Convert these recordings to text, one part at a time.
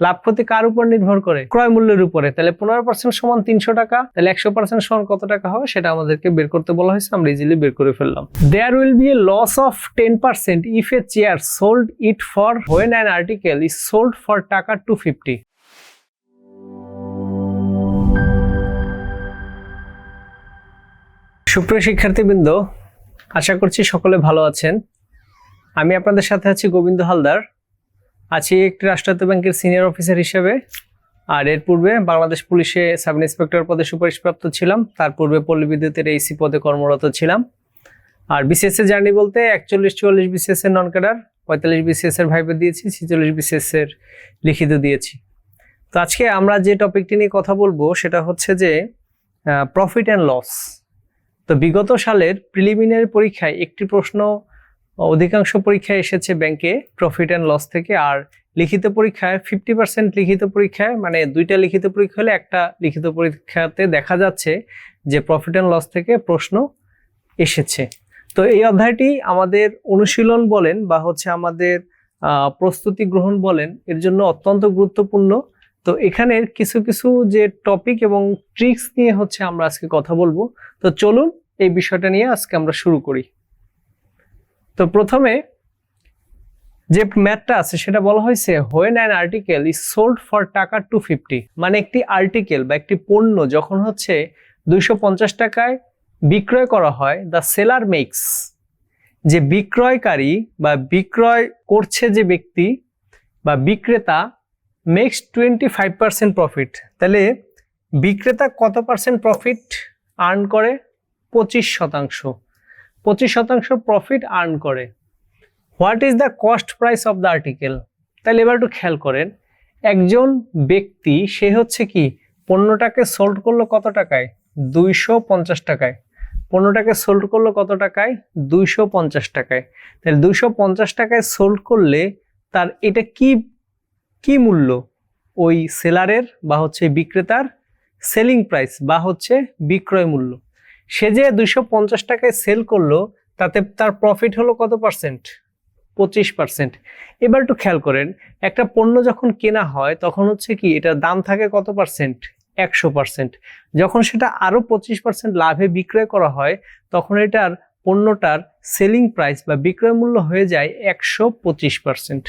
লাভ ক্ষতি কার উপর নির্ভর করে? ক্রয় মূল্যের উপরে। তাহলে পনেরো পার্সেন্ট সমান তিনশো টাকা, তাহলে একশো পার্সেন্ট সমান কত টাকা হবে সেটা আমাদেরকে বের করতে বলা হয়েছে, আমরা ইজিলি বের করে ফেললাম। There will be a loss of ten percent if a chair sold it for when an article is sold for taka two fifty সুপ্রিয় শিক্ষার্থীবৃন্দ, আশা করছি সকলে ভালো আছেন। আমি আপনাদের সাথে আছি গোবিন্দ হালদার। আছি একটি রাষ্ট্রায়ত্ত ব্যাংকের সিনিয়র অফিসার হিসেবে। আর এর পূর্বে বাংলাদেশ পুলিশে সাব ইন্সপেক্টর পদে সুপারিশপ্রাপ্ত ছিলাম। তার পূর্বে পল্লী বিদ্যুতের এইসি পদে কর্মরত ছিলাম। আর বিসিএস এর জার্নি বলতে একচল্লিশ, চুয়াল্লিশ বিসিএস এর নন ক্যাডার পঁয়তাল্লিশ বিসিএস এর ভাইবে দিয়েছি, ছিচল্লিশ বিসিএস এর লিখিত দিয়েছি। তো আজকে আমরা যে টপিকটি নিয়ে কথা বলব সেটা হচ্ছে যে প্রফিট অ্যান্ড লস তো বিগত সালের প্রিলিমিনারি পরীক্ষায় একটি প্রশ্ন অধিকাংশ পরীক্ষায় এসেছে ব্যাংকে প্রফিট অ্যান্ড লস থেকে, আর লিখিত পরীক্ষায় ফিফটি পার্সেন্ট লিখিত পরীক্ষায় মানে দুইটা লিখিত পরীক্ষা হলে একটা লিখিত পরীক্ষাতে দেখা যাচ্ছে যে প্রফিট অ্যান্ড লস থেকে প্রশ্ন এসেছে। তো এই অধ্যায়টি আমাদের অনুশীলন বলেন বা হচ্ছে আমাদের প্রস্তুতি গ্রহণ বলেন, এর জন্য অত্যন্ত গুরুত্বপূর্ণ। তো এখানের কিছু কিছু যে টপিক এবং ট্রিক্স নিয়ে হচ্ছে আমরা আজকে কথা বলব। তো চলুন এই বিষয়টা নিয়ে আজকে আমরা শুরু করি। তো প্রথমে যে ম্যাথটা আছে সেটা বলা হয়েছে when an article is sold for taka two fifty মানে একটি আর্টিকেল বা একটি পণ্য যখন হচ্ছে দুইশো পঞ্চাশ টাকায় বিক্রয় করা হয় দ্য সেলার মেক্স যে বিক্রয়কারী বা বিক্রয় করছে যে ব্যক্তি বা বিক্রেতা makes twenty five percent profit তাহলে বিক্রেতা কত পার্সেন্ট প্রফিট আর্ন করে? পঁচিশ শতাংশ। পঁচিশ শতাংশ প্রফিট আর্ন করে। What is the cost price of the article তাহলে এবার একটু খেয়াল করেন, একজন ব্যক্তি, সে হচ্ছে কি, পণ্যটাকে সোল্ড করল কত টাকায়? দুইশো পঞ্চাশ টাকায়। পণ্যটাকে সোল্ড করল কত টাকায়? দুইশো পঞ্চাশ টাকায়। তাহলে দুইশো পঞ্চাশ টাকায় সোল্ড করলে তার এটা কি কি মূল্য? ওই সেলারের বা হচ্ছে বিক্রেতার সেলিং প্রাইস বা হচ্ছে বিক্রয় মূল্য। সে যে দুইশো পঞ্চাশ টাকায় সেল করল, তাতে তার প্রফিট হলো কত পার্সেন্ট পঁচিশ পার্সেন্ট এবার একটু খেয়াল করেন, একটা পণ্য যখন কেনা হয়, তখন হচ্ছে কি এটার দাম থাকে কত পার্সেন্ট একশো পার্সেন্ট যখন সেটা আরও পঁচিশ পার্সেন্ট লাভে বিক্রয় করা হয়, তখন এটার পণ্যটার সেলিং প্রাইস বা বিক্রয় মূল্য হয়ে যায় একশো পঁচিশ পার্সেন্ট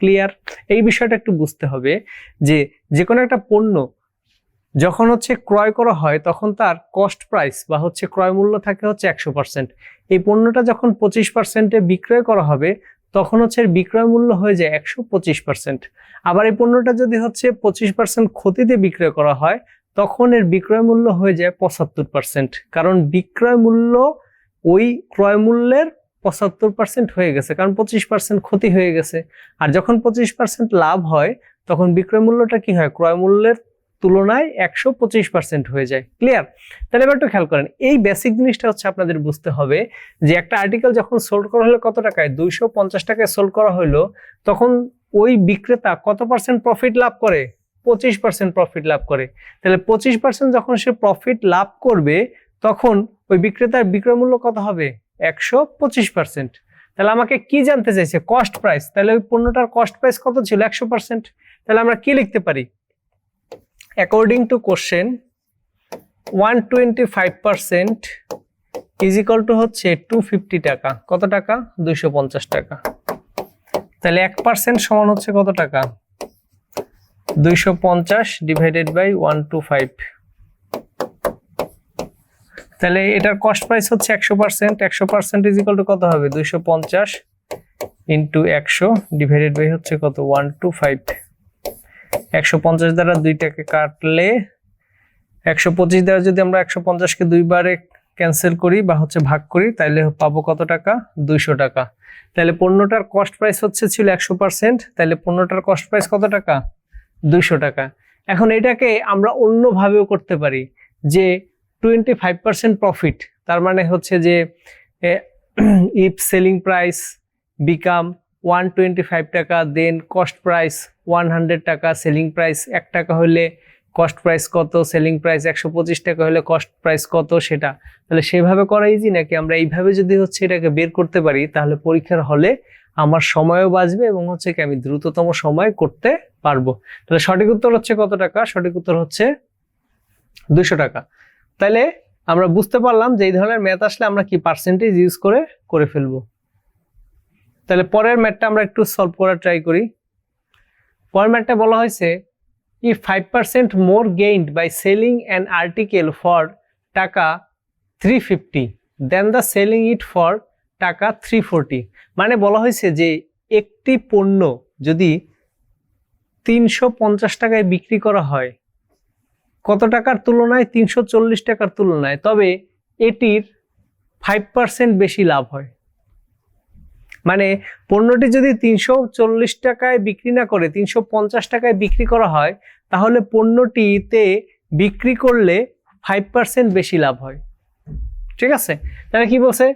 ক্লিয়ার এই বিষয়টা একটু বুঝতে হবে যে যে কোনো একটা পণ্য যখন হচ্ছে ক্রয় করা হয়, তখন তার কস্ট প্রাইস বা হচ্ছে ক্রয় মূল্য থাকে হচ্ছে একশো পার্সেন্ট এই পণ্যটা যখন পঁচিশ পার্সেন্টে বিক্রয় করা হবে, তখন হচ্ছে বিক্রয় মূল্য হয়ে যায় একশো পঁচিশ পার্সেন্ট আবার এই পণ্যটা যদি হচ্ছে পঁচিশ পার্সেন্ট ক্ষতিতে বিক্রয় করা হয়, তখন এর বিক্রয় মূল্য হয়ে যায় পঁচাত্তর পার্সেন্ট কারণ বিক্রয় মূল্য ওই ক্রয় মূল্যের পঁচাত্তর পার্সেন্ট হয়ে গেছে, কারণ পঁচিশ পার্সেন্ট ক্ষতি হয়ে গেছে। আর যখন পঁচিশ পার্সেন্ট লাভ হয়, তখন বিক্রয় মূল্যটা কি হয়? ক্রয় মূল্যের তুলনায় একশো পঁচিশ পার্সেন্ট হয়ে যায়। ক্লিয়ার তাহলে এবার একটু খেয়াল করেন, এই বেসিক জিনিসটা হচ্ছে আপনাদের বুঝতে হবে যে একটা আর্টিকেল যখন সোল্ড করা হলো কত টাকায়? দুইশো পঞ্চাশ টাকায় সোল্ড করা হলো, তখন ওই বিক্রেতা কত পার্সেন্ট প্রফিট লাভ করে? পঁচিশ পার্সেন্ট প্রফিট লাভ করে। তাহলে পঁচিশ পার্সেন্ট যখন সে প্রফিট লাভ করবে, তখন ওই বিক্রেতার বিক্রয় মূল্য কত হবে? একশো পঁচিশ পার্সেন্ট তাহলে আমাকে কি জানতে চাইছে? কস্ট প্রাইস তাহলে ওই পণ্যটার কস্ট প্রাইস কত ছিল? একশো পার্সেন্ট তাহলে আমরা কি লিখতে পারি? According to question one twenty five percent is equal to হচ্ছে টু ফিফটি টাকা। কত টাকা? দুইশো পঞ্চাশ টাকা। তাহলে এক পার্সেন্ট সমান হচ্ছে কত টাকা? দুইশো পঞ্চাশ divided by one two five তাহলে এটার কস্ট প্রাইস হচ্ছে একশো পার্সেন্ট একশো পার্সেন্ট ইজ টু কত হবে? দুইশো পঞ্চাশ ইন্টু একশো ডিভাইডেড বাই হচ্ছে কত? ওয়ান টু ফাইভ একশো পঞ্চাশ দ্বারা দুইটাকে কাটলে একশো পঁচিশ দ্বারা যদি আমরা একশো পঞ্চাশকে দুইবারে ক্যান্সেল করি বা হচ্ছে ভাগ করি তাহলে পাবো কত টাকা? দুইশো টাকা। তাহলে পণ্যটার কস্ট প্রাইস হচ্ছে ছিল একশো পার্সেন্ট তাহলে পণ্যটার কস্ট প্রাইস কত টাকা? দুইশো টাকা। এখন এটাকে আমরা অন্যভাবেও করতে পারি, যে টোয়েন্টি ফাইভ পার্সেন্ট প্রফিট তার মানে হচ্ছে যে if selling price become one twenty five taka then cost price one hundred taka selling price এক টাকা হলে কস্ট প্রাইস কত সেলিং প্রাইস একশো পঁচিশ টাকা হলে কস্ট প্রাইস কত সেটা। তাহলে সেভাবে করা ইজি নাকি? আমরা এইভাবে যদি হচ্ছে এটাকে বের করতে পারি, তাহলে পরীক্ষার হলে আমার সময়ও বাঁচবে এবং হচ্ছে কি আমি দ্রুততম সময় করতে পারব। তাহলে সঠিক উত্তর হচ্ছে কত টাকা? সঠিক উত্তর হচ্ছে দুশো টাকা। তাহলে আমরা বুঝতে পারলাম যে এই ধরনের ম্যাথ আসলে আমরা কি পার্সেন্টেজ ইউজ করে করে ফেলব। তাহলে পরের ম্যাটটা আমরা একটু সলভ করার ট্রাই করি। পরের ম্যাটটা বলা হয়েছে, if 5% more gained by selling an article for taka three fifty then the selling it for taka 340 মানে বলা হয়েছে যে একটি পণ্য যদি তিনশো পঞ্চাশ টাকায় বিক্রি করা হয়, কত টাকার তুলনায়? তিনশো চল্লিশ টাকার তুলনায়। তবে এটির ফাইভ পার্সেন্ট বেশি লাভ হয়। মানে পণ্যটি যদি তিনশো চল্লিশ টাকায় বিক্রি না করে, তিনশো পঞ্চাশ টাকায় বিক্রি করা হয়, তাহলে পণ্যটিতে বিক্রি করলে ফাইভ পার্সেন্ট বেশি লাভ হয়। ঠিক আছে? তাহলে কি বলছে?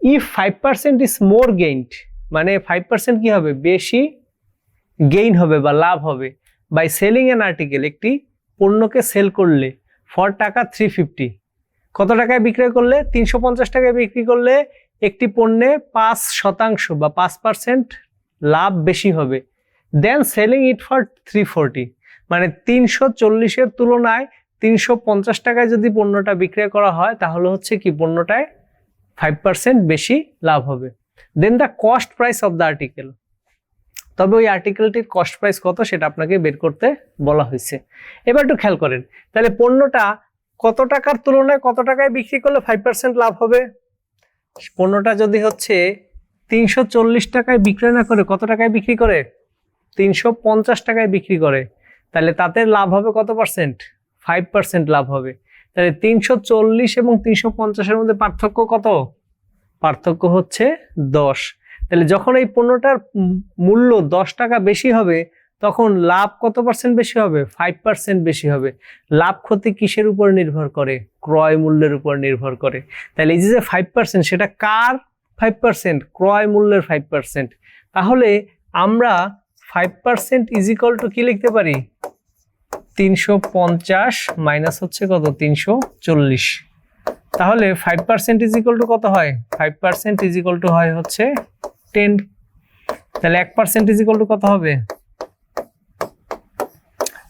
If five percent is more gained মানে ফাইভ পার্সেন্ট কী হবে? বেশি গেইন হবে বা লাভ হবে বাই সেলিং অ্যান আর্টিকেল একটি পণ্যকে সেল করলে ফর টাকা থ্রি ফিফটি কত টাকায় বিক্রয় করলে? তিনশো পঞ্চাশ টাকায় বিক্রি করলে একটি পণ্যে পাঁচ শতাংশ বা পাঁচ পার্সেন্ট লাভ বেশি হবে। Then selling it for three forty মানে তিনশো চল্লিশের তুলনায় তিনশো পঞ্চাশ টাকায় যদি পণ্যটা বিক্রয় করা হয়, তাহলে হচ্ছে কি পণ্যটায় ফাইভ পার্সেন্ট বেশি লাভ হবে। Then the cost price of the article তবে ওই আর্টিকেলটির কস্ট প্রাইস কত সেটা আপনাকে বের করতে বলা হয়েছে। এবার একটু খেয়াল করেন। তাহলে পণ্যটা কত টাকার তুলনায় কত টাকায় বিক্রি করলে ফাইভ পার্সেন্ট লাভ হবে? পণ্যটা যদি হচ্ছে তিনশো চল্লিশ টাকায় বিক্রয় না করে, কত টাকায় বিক্রি করে? তিনশো পঞ্চাশ টাকায় বিক্রি করে। তাহলে তাতে লাভ হবে কত পার্সেন্ট ফাইভ পার্সেন্ট লাভ হবে। তাহলে তিনশো চল্লিশ এবং তিনশো পঞ্চাশের মধ্যে পার্থক্য কত? পার্থক্য হচ্ছে দশ। তাহলে যখন এই পণ্যটার মূল্য দশ টাকা বেশি হবে তখন লাভ কত পার্সেন্ট বেশি হবে? ফাইভ পার্সেন্ট বেশি হবে। লাভ ক্ষতি কিসের উপর নির্ভর করে? ক্রয় মূল্যের উপর নির্ভর করে। তাহলে এই যে ফাইভ পার্সেন্ট সেটা কার ফাইভ পার্সেন্ট ক্রয় মূল্যের ফাইভ পার্সেন্ট তাহলে আমরা ফাইভ পার্সেন্ট ইজিকল টু কি লিখতে পারি? তিনশো পঞ্চাশ মাইনাস হচ্ছে কত? তিনশো চল্লিশ। তাহলে ফাইভ পার্সেন্ট ইজিকল টু কত হয়? ফাইভ পার্সেন্ট ইজিকল টু হয় হচ্ছে টেন তাহলে এক পার্সেন্ট ইজিকল টু কত হবে?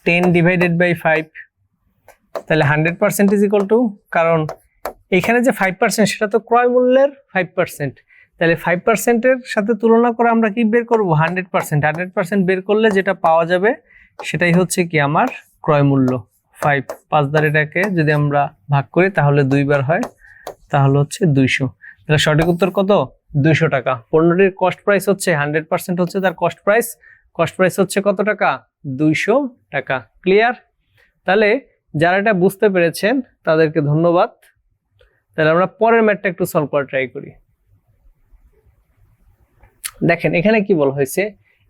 টেন ডিভাইডেড বাই ফাইভ তাহলে হান্ড্রেড পার্সেন্ট ইজিকল টু কারণ এখানে যে ফাইভ পার্সেন্ট সেটা তো ক্রয় মূল্যের ফাইভ পার্সেন্ট তাহলে ফাইভ পার্সেন্টের সাথে তুলনা করে আমরা কি বের করব? হান্ড্রেড পার্সেন্ট হান্ড্রেড পার্সেন্ট বের করলে যেটা পাওয়া যাবে, সেটাই হচ্ছে কি আমার ক্রয় মূল্য। ফাইভ পাঁচ দ্বারিটাকে যদি আমরা ভাগ করি, তাহলে দুইবার হয়, তাহলে হচ্ছে দুইশো। তাহলে সঠিক উত্তর কত? দুইশো টাকা। পণ্যটির কস্ট প্রাইস হচ্ছে হান্ড্রেড পার্সেন্ট হচ্ছে তার কস্ট প্রাইস কস্ট প্রাইস হচ্ছে কত টাকা? দুইশো টাকা। ক্লিয়ার? তাহলে যারা এটা বুঝতে পেরেছেন, তাদেরকে ধন্যবাদ। তাহলে আমরা পরের ম্যাথটা একটু সলভ করার ট্রাই করি। দেখেন, এখানে কি বলা হয়েছে?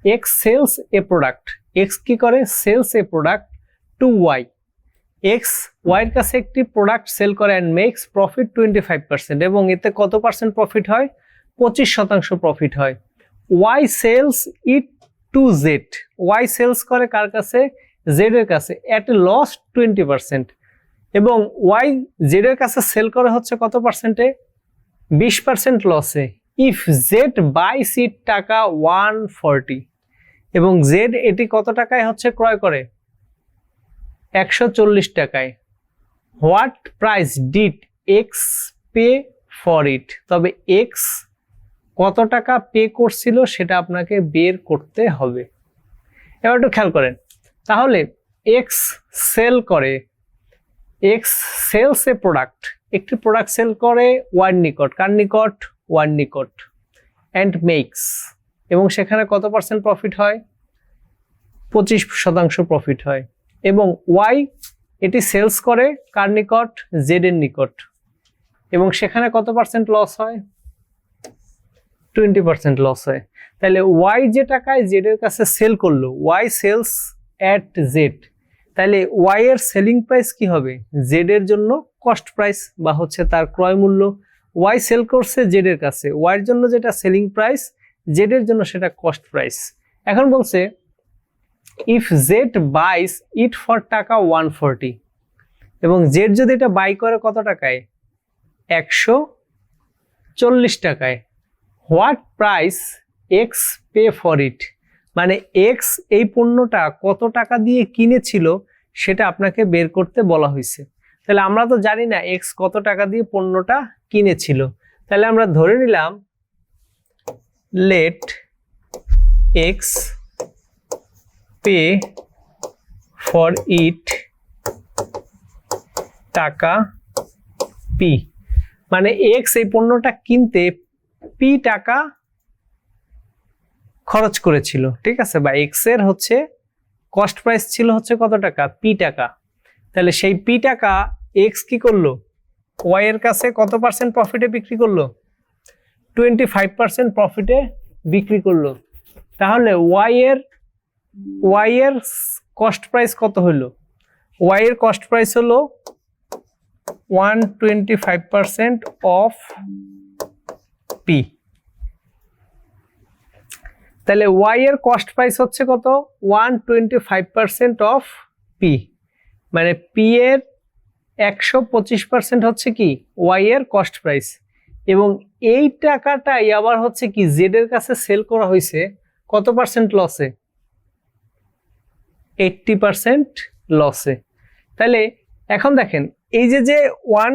X sells a product X কি করে? Sells a product to Y X ওয়াইয়ের কাছে একটি প্রোডাক্ট সেল করে and makes profit twenty five percent এবং এতে কত পার্সেন্ট প্রফিট হয়? পঁচিশ শতাংশ প্রফিট হয়। Y sells it to Z. Y sells করে কার কাছে? জেড এর কাছে। At a loss twenty percent এবং ওয়াই জেড এর কাছে সেল করে হচ্ছে কত পার্সেন্টে বিশ পার্সেন্ট লসে if Z buys it taka one forty এবং জেড এটি কত টাকায় হচ্ছে ক্রয় করে? একশো চল্লিশ টাকায়। What price did X pay for it তবে এক্স কত টাকা পে করছিল সেটা আপনাকে বের করতে হবে। এবার একটু খেয়াল করেন। তাহলে এক্স সেল করে এক্স সেলস প্রোডাক্ট একটি প্রোডাক্ট সেল করে ওয়ান নিকট। কার নিকট? ওয়ান নিকট। অ্যান্ড মেক্স এবং সেখানে কত পার্সেন্ট প্রফিট হয়? পঁচিশ শতাংশ প্রফিট হয়। এবং ওয়াই এটি সেলস করে কার নিকট? জেড এর নিকট। এবং সেখানে কত পার্সেন্ট লস হয়? টোয়েন্টি পার্সেন্ট লস হয়। তাহলে ওয়াই যে টাকায় জেড এর কাছে সেল করল ওয়াই সেলস অ্যাট জেড তাহলে ওয়াই এর সেলিং প্রাইস কি হবে? জেড এর জন্য কস্ট প্রাইস বা হচ্ছে তার ক্রয় মূল্য। ওয়াই সেল করছে জেড এর কাছে। ওয়াই এর জন্য যেটা সেলিং প্রাইস জেড এর জন্য সেটা কস্ট প্রাইস এখন বলছে if Z buys it for taka one forty এবং জেড যদি এটা বাই করে কত টাকায়? একশো চল্লিশ টাকায়। What price X pay for it? মানে এক্স এই পণ্যটা কত টাকা দিয়ে কিনেছিল সেটা আপনাকে বের করতে বলা হয়েছে। তাহলে আমরা তো জানি না এক্স কত টাকা দিয়ে পণ্যটা কিনেছিল। তাহলে আমরা ধরে নিলাম let X pay for it taka P. মানে এক্স এই পণ্যটা কিনতে পি টাকা খরচ করেছিল, ঠিক আছে? বা এক্সের হচ্ছে কস্ট প্রাইস ছিল হচ্ছে কত টাকা? পি টাকা। তাহলে সেই পি টাকা এক্স কি করল? ওয়াই এর কাছে কত পার্সেন্ট প্রফিটে বিক্রি করল? টোয়েন্টি ফাইভ পার্সেন্ট প্রফিটে বিক্রি করল। তাহলে ওয়াই এর ওয়াই কস্ট প্রাইস কত হলো ওয়াই এর কস্ট প্রাইস হলো one twenty five percent of P তাহলে ওয়াই এর কস্ট প্রাইস হচ্ছে কত? One twenty five percent of P মানে পি এর একশো পঁচিশ পার্সেন্ট হচ্ছে কি? ওয়াই এর কস্ট প্রাইস এবং এই টাকাটাই আবার হচ্ছে কি? জেড এর কাছে সেল করা হয়েছে কত পার্সেন্ট লসে এইটটি পার্সেন্ট লসে তাহলে এখন দেখেন, এই যে যে one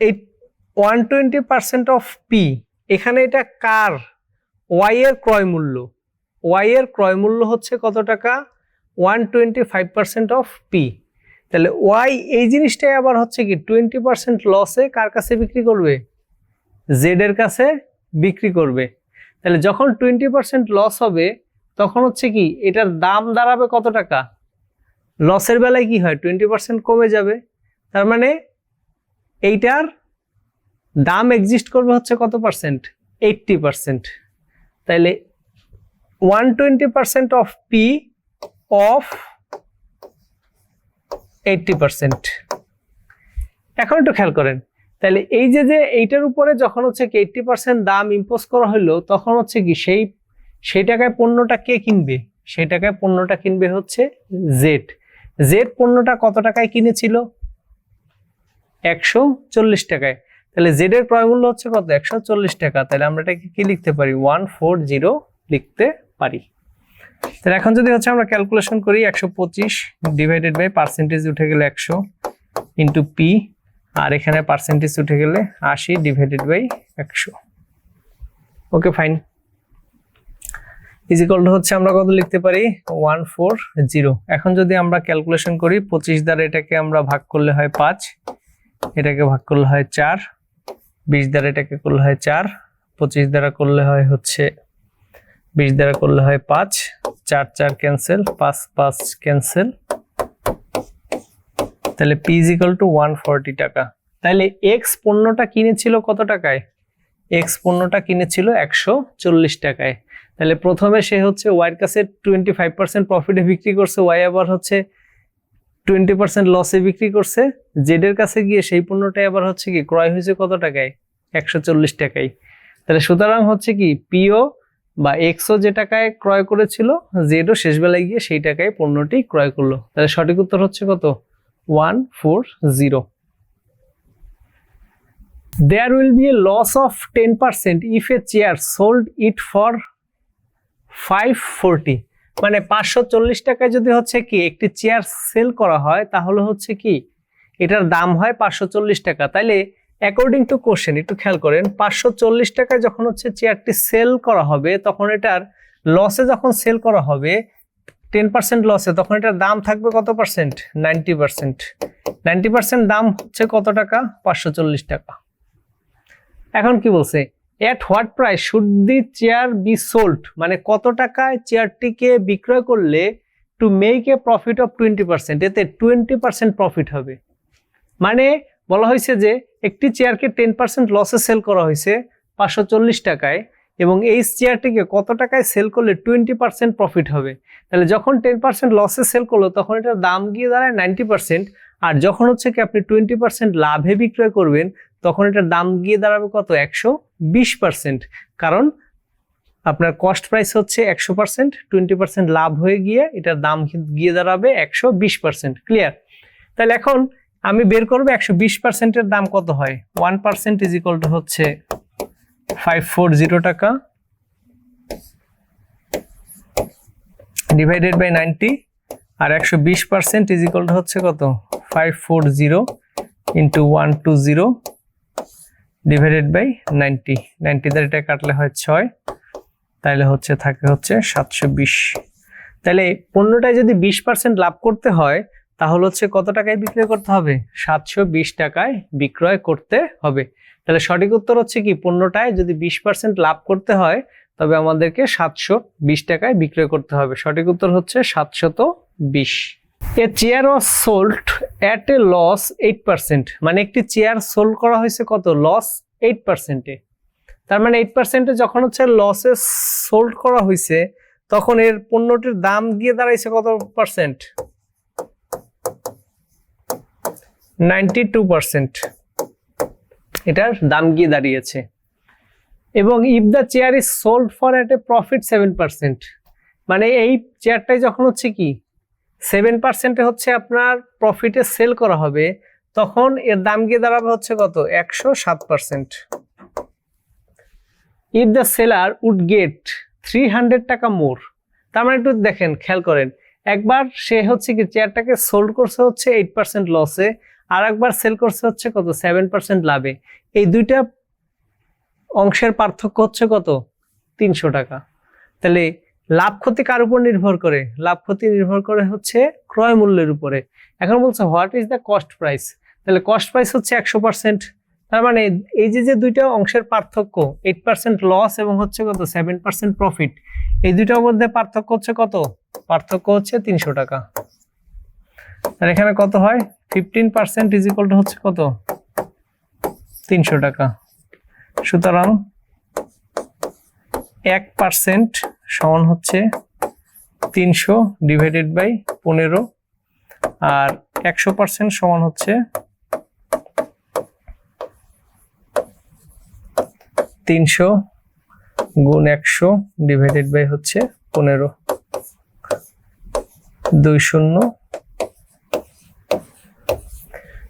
eight one twenty percent of P এখানে এটা কার? ওয়াই এর ক্রয় মূল্য। ওয়াই ক্রয় মূল্য হচ্ছে কত টাকা? One twenty five percent of P তাহলে ওয়াই এই জিনিসটাই আবার হচ্ছে কি টোয়েন্টি পার্সেন্ট লসে কার কাছে বিক্রি করবে? জেড এর কাছে বিক্রি করবে। তাহলে যখন টোয়েন্টি পার্সেন্ট লস হবে, তখন হচ্ছে কি, এটার দাম দাঁড়াবে কত টাকা? লসের বেলায় কি হয়? টোয়েন্টি পার্সেন্ট কমে যাবে। তার মানে এইটার দাম এক্সিস্ট করবে হচ্ছে কত পার্সেন্ট এইটটি পার্সেন্ট তাইলে one twenty percent of P of eighty percent এখন একটু খেয়াল করেন তাহলে এই যে যে এইটার উপরে যখন হচ্ছে কি এইটটি পার্সেন্ট দাম ইম্পোজ করা হলো তখন হচ্ছে কি সেই সেই টাকায় পণ্যটা কে কিনবে? সেই টাকায় পণ্যটা কিনবে হচ্ছে জেড জেড পণ্যটা কত টাকায় কিনেছিল? একশো চল্লিশ টাকায়। তাহলে জেড এর ক্রয় মূল্য হচ্ছে কত? একশো চল্লিশ টাকা। তাহলে আমরা এটাকে কি লিখতে পারি? ওয়ান লিখতে পারি। তাহলে এখন যদি হচ্ছে আমরা ক্যালকুলেশন করি, একশো পঁচিশ ডিভাইডেড বাই পার্সেন্টেজ উঠে গেলে একশো ইন্টু পি আর এখানে পার্সেন্টেজ উঠে গেলে আশি ডিভাইডেড বাই একশো। ওকে ফাইন ইজিকল হচ্ছে আমরা কত লিখতে পারি? One four zero. এখন যদি আমরা ক্যালকুলেশন করি, পঁচিশ দ্বারা এটাকে আমরা ভাগ করলে হয় পাঁচ, এটাকে ভাগ করলে হয় চার বিশ দ্বারা এটাকে করলে হয় চার, পঁচিশ দ্বারা করলে হয় হচ্ছে, বিশ দ্বারা করলে হয় পাঁচ, চার চার ক্যান্সেল পাঁচ পাঁচ ক্যান্সেল তাহলে P equal to one forty taka. তাহলে এক্স পণ্যটা কিনেছিল কত টাকায়? এক্স পণ্যটা কিনেছিল একশো চল্লিশ টাকায়। তাহলে প্রথমে সে হচ্ছে ওয়াইয়ের কাছে টোয়েন্টি ফাইভ পার্সেন্ট প্রফিটে বিক্রি করছে ওয়াই আবার হচ্ছে টোয়েন্টি পার্সেন্ট লসে বিক্রি করছে। জেডের কাছে গিয়ে সেই পণ্যটাই আবার হচ্ছে কি, ক্রয় হয়েছে কত টাকায়? একশো চল্লিশ টাকায়। তাহলে সুতরাং হচ্ছে কি পিও বা এক্সও যে টাকায় ক্রয় করেছিল, জেডও শেষবেলায় গিয়ে সেই টাকায় পণ্যটি ক্রয় করল। তাহলে সঠিক উত্তর হচ্ছে কত? One four zero. There will be a loss of ten percent if a chair sold it for five forty মানে পাঁচশো চল্লিশ টাকায় যদি হচ্ছে কি একটি চেয়ার সেল করা হয়, তাহলে হচ্ছে কি এটার দাম হয় পাঁচশো চল্লিশ টাকা। তাইলে অ্যাকর্ডিং টু কোশ্চেন একটু খেয়াল করেন, পাঁচশো চল্লিশ টাকায় যখন হচ্ছে চেয়ারটি সেল করা হবে, তখন এটার লসে যখন সেল করা হবে টেন পার্সেন্ট লসে তখন এটার দাম থাকবে কত percent ninety percent ninety percent দাম হচ্ছে কত টাকা? পাঁচশো চল্লিশ টাকা। এখন কি বলছে? At what price should the chair be sold মানে কত টাকায় চেয়ারটিকে বিক্রয় করলে to make a profit of twenty percent এতে টোয়েন্টি পার্সেন্ট প্রফিট হবে। মানে বলা হয়েছে যে একটি চেয়ারকে টেন পার্সেন্ট লসে সেল করা হয়েছে পাঁচশো চল্লিশ টাকায় এবং এই চেয়ারটিকে কত টাকায় সেল করলে টোয়েন্টি পার্সেন্ট প্রফিট হবে? তাহলে যখন টেন পার্সেন্ট লসে সেল করল, তখন এটার দাম গিয়ে দাঁড়ায় নাইনটি পার্সেন্ট আর যখন হচ্ছে কি আপনি টোয়েন্টি পার্সেন্ট লাভে বিক্রয় করবেন তখন এটার দাম গিয়ে দাঁড়াবে কত? একশো বিশ পার্সেন্ট। কারণ আপনার কস্ট প্রাইস হচ্ছে একশো পার্সেন্ট টোয়েন্টি পার্সেন্ট লাভ হয়ে গিয়ে এটার দাম গিয়ে দাঁড়াবে একশো বিশ পার্সেন্ট। ক্লিয়ার তাহলে এখন আমি বের করব একশো বিশ পার্সেন্টের দাম কত হয়? One percent is equal to হচ্ছে five four zero taka divided by ninety আর একশো বিশ পার্সেন্ট ইজ ইকুয়াল হচ্ছে কত? Five four zero into one two zero divided by ninety ninety দ্বারা এটা কাটলে হয় ছয় তাহলে হচ্ছে, থাকে হচ্ছে সাতশো বিশ। তাহলে পণ্যটায় যদি বিশ পার্সেন্ট লাভ করতে হয়, তাহলে হচ্ছে কত টাকায় বিক্রয় করতে হবে? সাতশো বিশ টাকায় বিক্রয় করতে হবে। তাহলে সঠিক উত্তর হচ্ছে কি, পণ্যটায় যদি বিশ পার্সেন্ট লাভ করতে হয়, তবে আমাদেরকে সাতশো বিশ টাকায় বিক্রয় করতে হবে। সঠিক উত্তর হচ্ছে সাতশত বিশ। A chair was sold at a loss eight percent মানে একটি চেয়ার সোল্ড করা হয়েছে কত? লস এইট পার্সেন্টে তার মানে এইট পার্সেন্টে যখন হচ্ছে লসে সোল্ড করা হয়েছে, তখন এর পণ্যটির দাম গিয়ে দাঁড়াইছে কত পার্সেন্ট নাইনটি টু পার্সেন্ট এটার দাম গিয়ে দাঁড়িয়েছে। এবং if the chair is sold for at a profit seven percent মানে এই চেয়ারটাই যখন হচ্ছে কি? সেভেন পার্সেন্টে হচ্ছে আপনার প্রফিটে সেল করা হবে, তখন এর দাম গিয়ে দাঁড়াবে হচ্ছে কত? একশো সাত percent if the seller would get three hundred টাকা মোর তার মানে একটু দেখেন, খেয়াল করেন, একবার সে হচ্ছে কি চেয়ারটাকে সোল্ড করছে হচ্ছে এইট পার্সেন্ট লসে আর একবার সেল করছে হচ্ছে কত? সেভেন পার্সেন্ট লাভে। এই দুইটা অংশের পার্থক্য হচ্ছে কত? তিনশো টাকা। তাহলে লাভ ক্ষতি কার উপর নির্ভর করে? লাভ ক্ষতি নির্ভর করে হচ্ছে ক্রয় মূল্যের উপরে। এখন বলছে what is the cost price তাহলে কস্ট প্রাইস হচ্ছে একশো পার্সেন্ট তার মানে এই যে যে দুইটা অংশের পার্থক্য এইট পার্সেন্ট লস এবং হচ্ছে কত? সেভেন পার্সেন্ট প্রফিট এই দুইটার মধ্যে পার্থক্য হচ্ছে কত? পার্থক্য হচ্ছে তিনশো টাকা। আর এখানে কত হয়? Fifteen percent is equal to হচ্ছে কত? তিনশো টাকা। সুতরাং এক পার্সেন্ট সমান হচ্ছে তিনশো ডিভাইডেড বাই পনেরো আর একশো পার্সেন্ট সমান হচ্ছে তিনশো গুণ একশো ডিভাইডেড বাই হচ্ছে পনেরো। দুই শূন্য।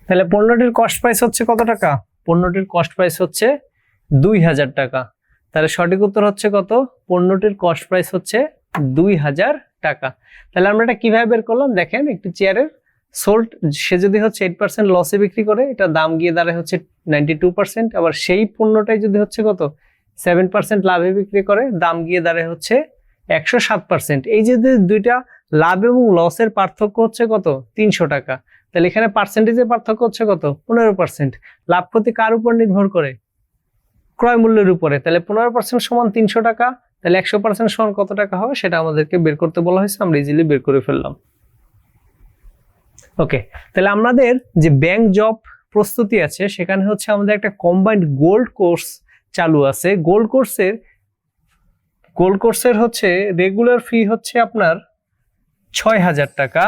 তাহলে পণ্যটির কস্ট প্রাইস হচ্ছে কত টাকা? পণ্যটির কস্ট প্রাইস হচ্ছে দুই হাজার টাকা। তাহলে সঠিক উত্তর হচ্ছে কত? পণ্যটির কস্ট প্রাইস হচ্ছে দুই হাজার টাকা। তাহলে আমরা এটা কীভাবে বের করলাম? দেখেন, একটি চেয়ারের সোল্ড সে যদি হচ্ছে এইট পার্সেন্ট লসে বিক্রি করে, এটা দাম গিয়ে দাঁড়ায় হচ্ছে নাইনটি টু পার্সেন্ট আবার সেই পণ্যটাই যদি হচ্ছে কত? সেভেন পার্সেন্ট লাভে বিক্রি করে, দাম গিয়ে দাঁড়ায় হচ্ছে একশো সাত পার্সেন্ট এই যে দুইটা লাভ এবং লসের পার্থক্য হচ্ছে কত? তিনশো টাকা। তাহলে এখানে পার্সেন্টেজের পার্থক্য হচ্ছে কত? পনেরো পার্সেন্ট লাভ ক্ষতি কার উপর নির্ভর করে? ক্রয় মূল্যের উপরে। তাহলে পনেরো পার্সেন্ট সমান তিনশো টাকা, তাহলে একশো পার্সেন্ট সমান কত টাকা হবে সেটা আমাদেরকে বের করতে বলা হয়েছে, আমরা ইজিলি বের করে ফেললাম। ওকে তাহলে আমাদের যে ব্যাংক জব প্রস্তুতি আছে, সেখানে হচ্ছে আমাদের একটা কম্বাইন্ড গোল্ড কোর্স চালু আছে। গোল্ড কোর্সের গোল্ড কোর্সের হচ্ছে রেগুলার ফি হচ্ছে আপনার ছয় হাজার টাকা,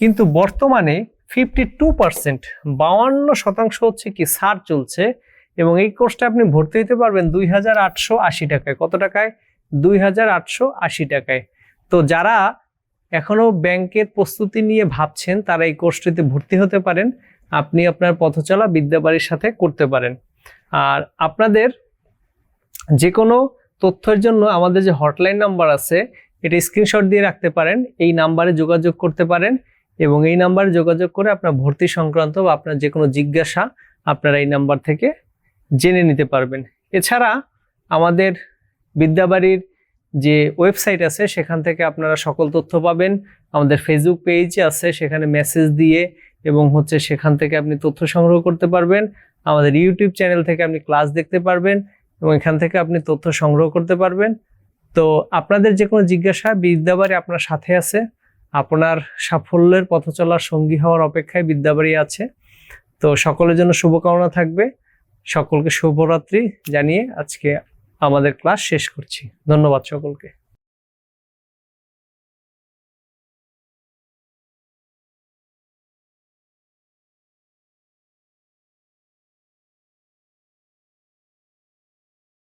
কিন্তু বর্তমানে ফিফটি টু পার্সেন্ট বাউান্ন শতাংশ হচ্ছে কি সার চলছে। এবং এই কোর্সটা আপনি ভর্তি হতে পারবেন দুই হাজার আটশো আশি টাকায়। কত টাকায়? দুই হাজার আটশো আশি টাকায়। তো যারা এখনও ব্যাংকের প্রস্তুতি নিয়ে ভাবছেন, তারা এই কোর্সটিতে ভর্তি হতে পারেন। আপনি আপনার পথচলা বিদ্যাবাড়ির সাথে করতে পারেন। আর আপনাদের যে কোনো তথ্যের জন্য আমাদের যে হটলাইন নাম্বার আছে, এটা স্ক্রিনশট দিয়ে রাখতে পারেন। এই নাম্বারে যোগাযোগ করতে পারেন এবং এই নাম্বারে যোগাযোগ করে আপনার ভর্তি সংক্রান্ত বা আপনার যে কোনো জিজ্ঞাসা আপনারা এই নাম্বার থেকে জেনে নিতে পারবেন। এছাড়া আমাদের বিদ্যাবাড়ির যে ওয়েবসাইট আছে, সেখান থেকে আপনারা সকল তথ্য পাবেন। আমাদের ফেসবুক পেজ আছে, সেখানে মেসেজ দিয়ে এবং হচ্ছে সেখান থেকে আপনি তথ্য সংগ্রহ করতে পারবেন। আমাদের ইউটিউব চ্যানেল থেকে আপনি ক্লাস দেখতে পারবেন এবং এখান থেকে আপনি তথ্য সংগ্রহ করতে পারবেন। তো আপনাদের যে কোনো জিজ্ঞাসা বিদ্যাবাড়ি আপনার সাথে আছে, আপনার সাফল্যের পথ চলার সঙ্গী হওয়ার অপেক্ষায় বিদ্যাবাড়ি আছে। তো সকলের জন্য শুভকামনা থাকবে। সকলকে শুভরাত্রি জানিয়ে আজকে আমাদের ক্লাস শেষ করছি। ধন্যবাদ সকলকে।